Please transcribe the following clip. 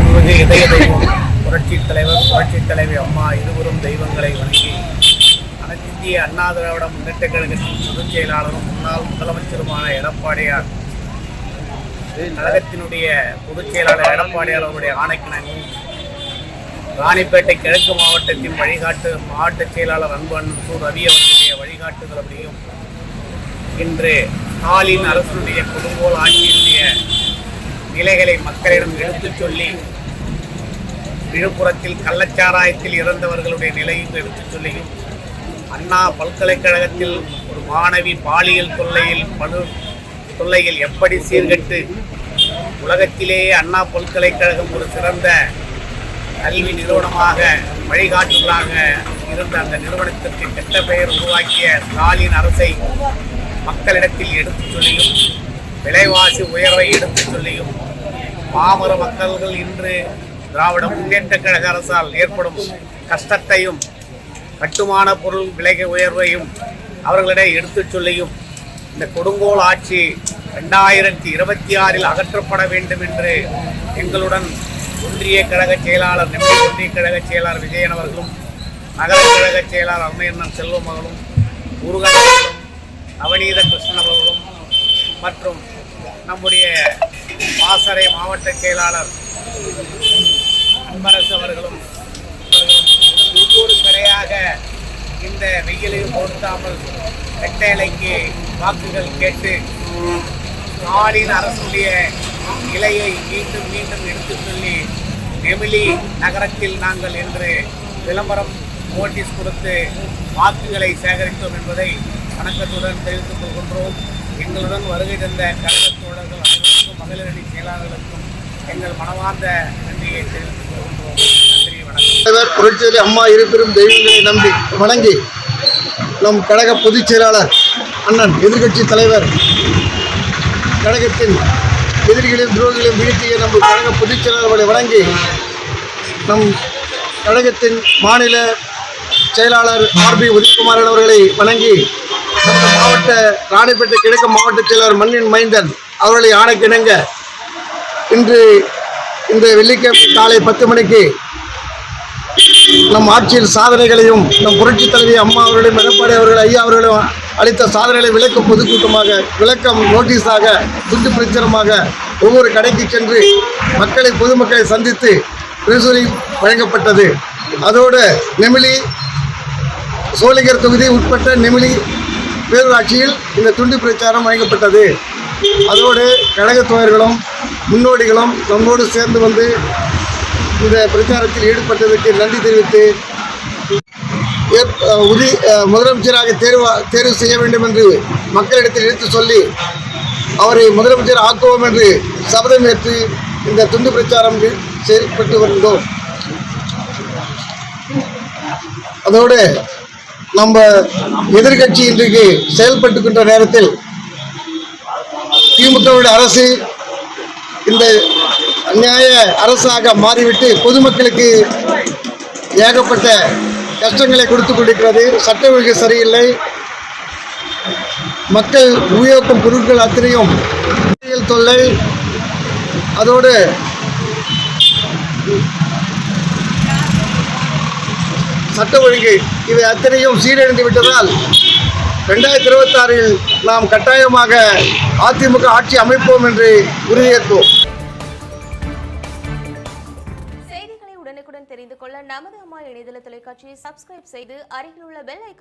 மாண்புமிகு இதய தெய்வம் புரட்சித் தலைவர் புரட்சித் தலைவி அம்மா இருவரும் தெய்வங்களை வணங்கி அனைத்திந்திய அண்ணா திராவிட முன்னேற்ற கழகத்தின் பொதுச் செயலாளரும் முன்னாள் முதலமைச்சருமான எடப்பாடியார் கழகத்தினுடைய பொதுச் செயலாளர் எடப்பாடியார் அவருடைய ஆணைக்கிணங்கும் ராணிப்பேட்டை கிழக்கு மாவட்டத்தின் வழிகாட்டு மாவட்ட செயலாளர் அன்பன் சு. ரவி அவர்களுடைய வழிகாட்டுதலபடியும் இன்று ஸ்டாலின் அரசுடைய கொடுங்கோல் ஆட்சியினுடைய நிலைகளை மக்களிடம் எடுத்துச் சொல்லி விழுப்புரத்தில் கள்ளச்சாராயத்தில் இறந்தவர்களுடைய நிலையும் எடுத்துச் சொல்லியும் அண்ணா பல்கலைக்கழகத்தில் ஒரு மாணவி பாலியல் தொல்லையில் படு தொல்லையில் எப்படி சீர்கட்டு? உலகத்திலேயே அண்ணா பல்கலைக்கழகம் ஒரு சிறந்த கல்வி நிறுவனமாக வழிகாட்டுகளாக இருந்த அந்த நிறுவனத்திற்கு கெட்ட பெயர் உருவாக்கிய ஸ்டாலின் அரசை மக்களிடத்தில் எடுத்துச் சொல்லியும் விலைவாசி உயர்வை எடுத்துச் சொல்லியும் பாமர மக்கள்கள் இன்று திராவிட முன்னேற்ற கழக அரசால் ஏற்படும் கஷ்டத்தையும் கட்டுமான பொருள் விலை உயர்வையும் அவர்களிடம் எடுத்துச் சொல்லியும் இந்த கொடுங்கோல் ஆட்சி ரெண்டாயிரத்தி இருபத்தி ஆறில் அகற்றப்பட வேண்டும் என்று எங்களுடன் ஒன்றிய கழக செயலாளர் நெல்லை ஒன்றிய கழக செயலாளர் விஜயன் அவர்களும் நகர கழக செயலாளர் அருமையண்ணன் செல்வம் அவர்களும் முருகன் அவர்களும் நவநீத கிருஷ்ணன் அவர்களும் மற்றும் நம்முடைய பாசறை மாவட்ட செயலாளர் அன்பரசு அவர்களும் ஒவ்வொரு கடையாக இந்த வெயிலையும் பொருத்தாமல் வெட்டைலைக்கு வாக்குகள் கேட்டு நாளின் அரசுடைய இலையை மீண்டும் மீண்டும் எடுத்துச் சொல்லி நெமிலி நகரத்தில் நாங்கள் இன்று விளம்பரம் நோட்டீஸ் கொடுத்து வாக்குகளை சேகரித்தோம் என்பதை வணக்கத்துடன் தெரிவித்துக் கொள்கின்றோம். எங்களுடன் வருகை தந்த கழக தோழர்கள் அனைவருக்கும் மகளிரணி செயலாளர்களுக்கும் எங்கள் மனமார்ந்த நன்றியை தெரிவித்துக் கொள்கின்றோம். நன்றி வணக்கம். புரட்சியலி அம்மா இருபெரும் தெய்வங்களை நம்பி வணங்கி நம் கழக பொதுச் செயலாளர் அண்ணன் எதிர்க்கட்சி தலைவர் கழகத்தின் எதிரிகளையும் துரோகிகளையும் வீழ்த்திய நம் கழக பொதுச் செயலாளர்களை வணங்கி நம் கழகத்தின் மாநில செயலாளர் ஆர்பி உதயகுமாரன் அவர்களை வணங்கி நமது மாவட்ட ராணிப்பேட்டை கிழக்கு மாவட்ட செயலர் மண்ணின் மைந்தன் அவர்களை ஆணைக்கிணங்க. இன்று இந்த வெள்ளிக்கிழமை காலை பத்து மணிக்கு நம் ஆட்சியில் சாதனைகளையும் நம் புரட்சி தலைவி அம்மா அவர்களையும் எடப்பாடி அவர்கள் ஐயா அவர்களும் அளித்த சாதனைகளை விளக்கும் பொதுக்கூட்டமாக விளக்கம் நோட்டீஸாக துண்டு பிரச்சாரமாக ஒவ்வொரு கடைக்கு சென்று மக்களை பொதுமக்களை சந்தித்து பிரசுரி வழங்கப்பட்டது. அதோடு நெமிலி சோளிகர் தொகுதி உட்பட்ட நெமிலி பேரூராட்சியில் இந்த துண்டு பிரச்சாரம் வழங்கப்பட்டது. அதோடு கழகத் தோழர்களும் முன்னோடிகளும் நம்மோடு சேர்ந்து வந்து இந்த பிரச்சாரத்தில் ஈடுபட்டதற்கு நன்றி தெரிவித்து உதி முதலமைச்சராக தேர்வு தேர்வு செய்ய வேண்டும் என்று மக்களிடத்தில் எடுத்து சொல்லி அவரை முதலமைச்சர் ஆக்குவோம் என்று சபதம் ஏற்று இந்த துண்டு பிரச்சாரம் செயல்பட்டு வருகிறோம். அதோடு நம்ம எதிர்கட்சி இன்றைக்கு செயல்பட்டுக்கின்ற நேரத்தில் திமுகவுடைய அரசு இந்த நியாய அரசாக மாறிவிட்டு பொதுமக்களுக்கு ஏகப்பட்ட கஷ்டங்களை கொடுத்து கொண்டிருக்கிறது. சட்ட ஒழுங்கு சரியில்லை. மக்கள் உபயோகம் பொருட்கள் அத்தனையும் தொல்லை. அதோடு சட்ட ஒழுங்கு இவை அத்தனையும் சீரழிந்து விட்டதால் ரெண்டாயிரத்தி இருபத்தாறில் நாம் கட்டாயமாக அதிமுக ஆட்சி அமைப்போம் என்று உறுதியேற்போம் செய்திகளை உடனுக்குடன் தெரிந்து கொள்ள நமது அம்மா இணையதள தொலைக்காட்சியை சப்ஸ்கிரைப் செய்து அருகில் உள்ள பெல்